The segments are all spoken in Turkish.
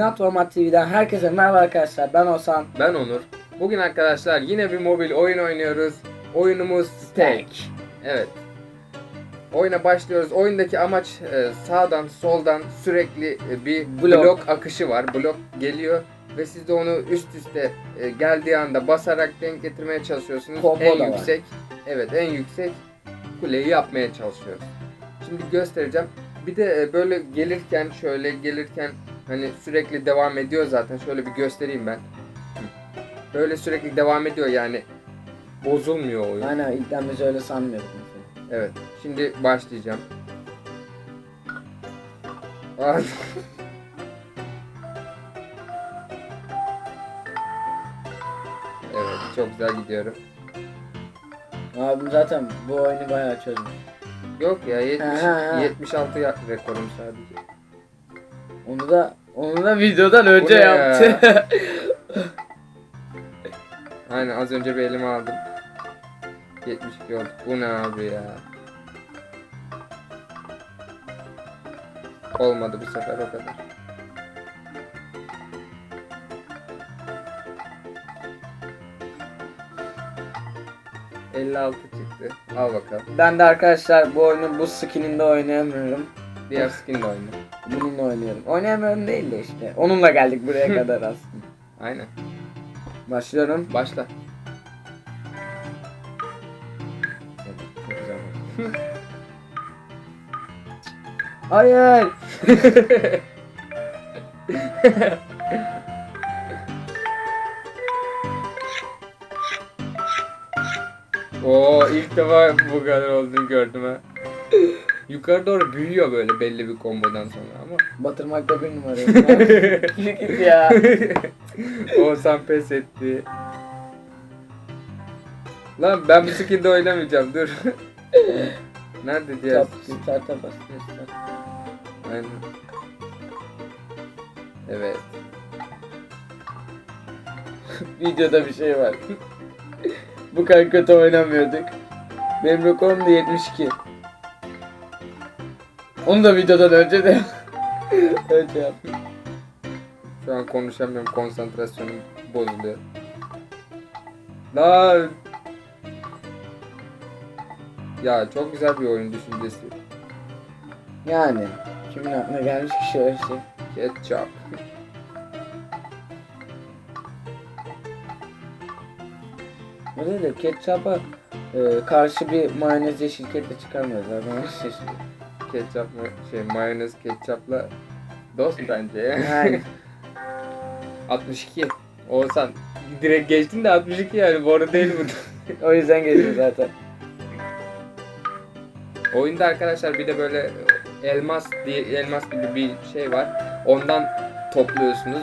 Natvomat TV'den herkese merhaba arkadaşlar. Ben Osan. Ben Onur. Bugün arkadaşlar yine bir mobil oyun oynuyoruz. Oyunumuz Stack. Evet. Oyuna başlıyoruz. Oyundaki amaç e, sağdan soldan sürekli e, bir Blok. blok. akışı var. Blok geliyor ve siz de onu üst üste e, geldiği anda basarak denk getirmeye çalışıyorsunuz. Combo en da var. yüksek. Evet, en yüksek kuleyi yapmaya çalışıyoruz. Şimdi göstereceğim. Bir de e, böyle gelirken şöyle gelirken hani sürekli devam ediyor zaten. Şöyle bir göstereyim ben. Böyle sürekli devam ediyor yani. Bozulmuyor oyun. Aynen ilkten biz öyle sanmıyorduk mesela. Evet. Şimdi başlayacağım. Evet, çok güzel gidiyorum. Abim zaten bu oyunu bayağı çözmüş. Yok ya 70 Ha, ha, ha. 76 ya- rekorum sadece. Onu da onu da videodan önce ne ya? yaptı. Aynen az önce bir elime aldım. 72 oldu. Bu ne abi ya? Olmadı bu sefer o kadar. ...56 çıktı. Al bakalım. ben de arkadaşlar bu oyunu bu skininde oynayamıyorum. Diğer skin de oyna. Bununla oynuyorum. Oynayamıyorum değil de işte. Onunla geldik buraya kadar aslında. Aynen. Başlıyorum. Başla. Çok güzel başladı. Hayır. Oo ilk defa bu kadar olduğunu gördüm ha. Yukarı doğru büyüyor böyle belli bir kombodan sonra ama. Batırmakta bir numarayım. Yürü git ya. Oğuzhan pes etti. Lan ben bu skill'de oynamayacağım dur. Nerede diğer Tap, skin? start'a bas. start. Aynen. Evet. Videoda bir şey var. Bu kadar kötü oynamıyorduk. Benim rekorum da 72. Onu da videodan önce de önce yaptım. Şu an konuşamıyorum konsantrasyonum bozuluyor. Lan. Ya çok güzel bir oyun düşüncesi. Yani kimin aklına gelmiş ki şöyle şey. Ketchup. Öyle de ketçapa e, karşı bir mayonezci şirketle çıkarmıyoruz. Ben onu şaşırdım. Ketçap mı? Şey mayonez ketçapla dost bence. Yani 62. Oğuzhan direkt geçtin de 62 yani bu arada değil bu. o yüzden geliyor zaten. Oyunda arkadaşlar bir de böyle elmas diye elmas gibi bir şey var. Ondan topluyorsunuz.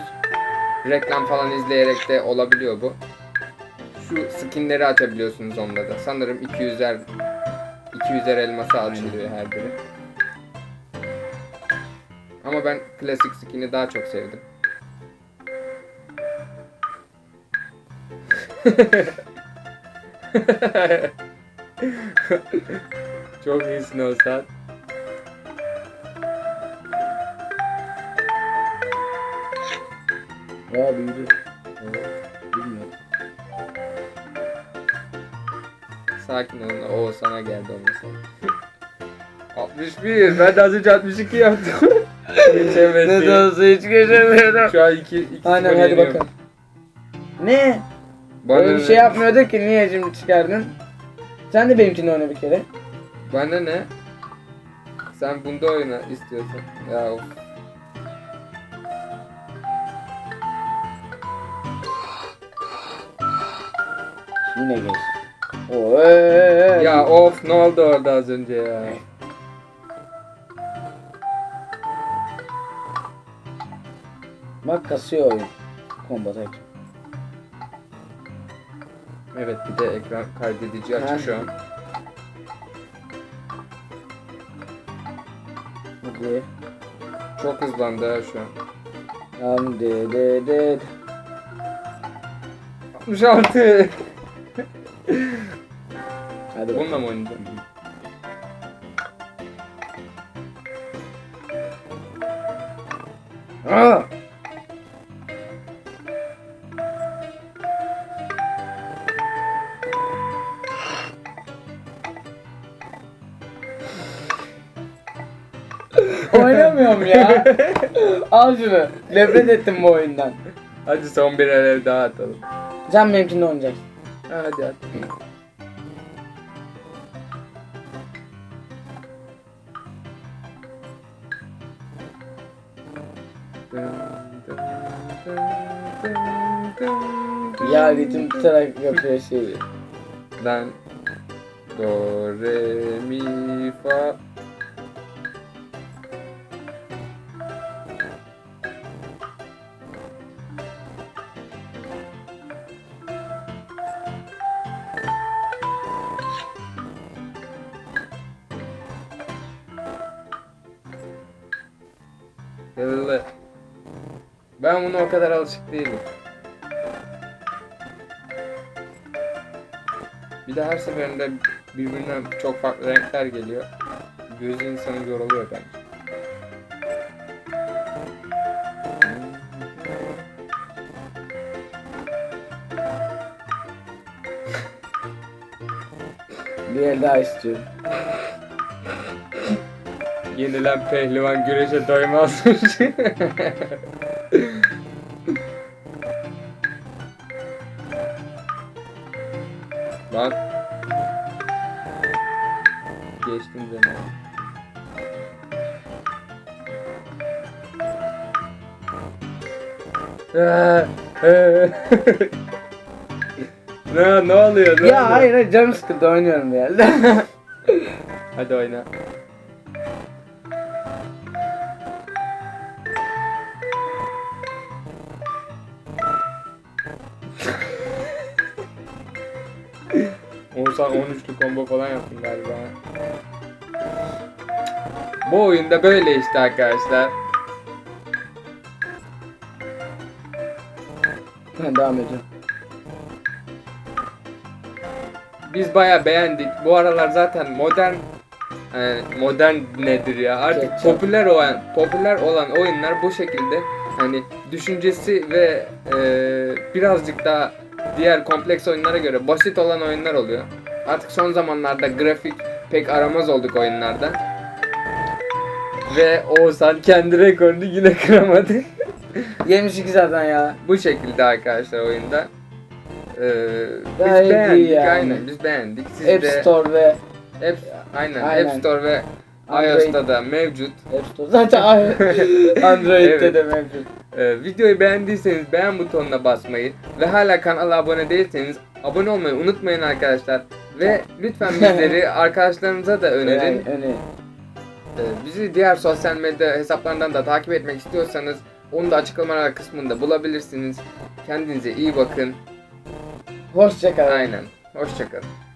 Reklam falan izleyerek de olabiliyor bu. Şu skinleri açabiliyorsunuz onda da. Sanırım 200'er 200'er elması açılıyor her biri. Ama ben klasik skin'i daha çok sevdim. çok iyisin Oğuzhan. Ya büyüdü. Bilmiyorum. Sakin olun. O sana geldi o mesela. 61. Ben de az önce 62 yaptım. Geçemedim. Ne de olsa hiç geçemiyorum. Şu an 2 2 Aynen hadi bakalım. Ne? Bana Böyle bir şey yapmıyorduk ki niye şimdi çıkardın? Sen de benimkini oyna bir kere. Bana ne? Sen bunda oyna istiyorsan. Ya of. Yine geç. Ya of ne oldu orada az önce ya? Bak kasıyor oyun. Kombodayken. Evet bir de ekran kaydedici açık şu an. Hadi. Çok hızlandı ha şu an. Tamam de de de. 66. Hadi. Bununla mı oynayacağım? Aa! Oynamıyorum ya. Al şunu. Nefret ettim bu oyundan. Hadi son bir el daha atalım. Sen benimkinde oynayacaksın. Ha, hadi at. Ya ritim tutarak yapıyor şeyi. Ben do re mi fa Ben buna o kadar alışık değilim. Bir de her seferinde birbirinden çok farklı renkler geliyor. Gözü insanı yoruluyor bence. Bir el daha istiyorum. Yenilen pehlivan güreşe doymazmış. Lan. Geçtim zaman. ne ne oluyor? Ne Ya oluyor? hayır hayır canım sıkıldı oynuyorum bir yerde. Hadi oyna. Oğuzhan 13'lü combo falan yaptın galiba. Bu oyunda böyle işte arkadaşlar. ben devam ediyorum. Biz baya beğendik. Bu aralar zaten modern e, modern nedir ya? Artık Ketçap. popüler olan popüler olan oyunlar bu şekilde. Hani düşüncesi ve e, birazcık daha diğer kompleks oyunlara göre basit olan oyunlar oluyor. Artık son zamanlarda grafik pek aramaz olduk oyunlarda. Ve Oğuzhan kendi rekorunu yine kıramadı. 72 zaten ya. bu şekilde arkadaşlar oyunda. Ee, biz Gayet iyi beğendik yani. aynen biz beğendik. Siz App de Store ve App, aynen, Aynen. App Store ve Android. iOS'ta da mevcut. App Store. Zaten Android'de Evet. de mevcut. Ee, videoyu beğendiyseniz beğen butonuna basmayı ve hala kanala abone değilseniz abone olmayı unutmayın arkadaşlar. Ve lütfen bizleri arkadaşlarınıza da önerin. Yani, öne. Ee, bizi diğer sosyal medya hesaplarından da takip etmek istiyorsanız onu da açıklamalar kısmında bulabilirsiniz. Kendinize iyi bakın. Hoşçakalın. Aynen. Hoşçakalın.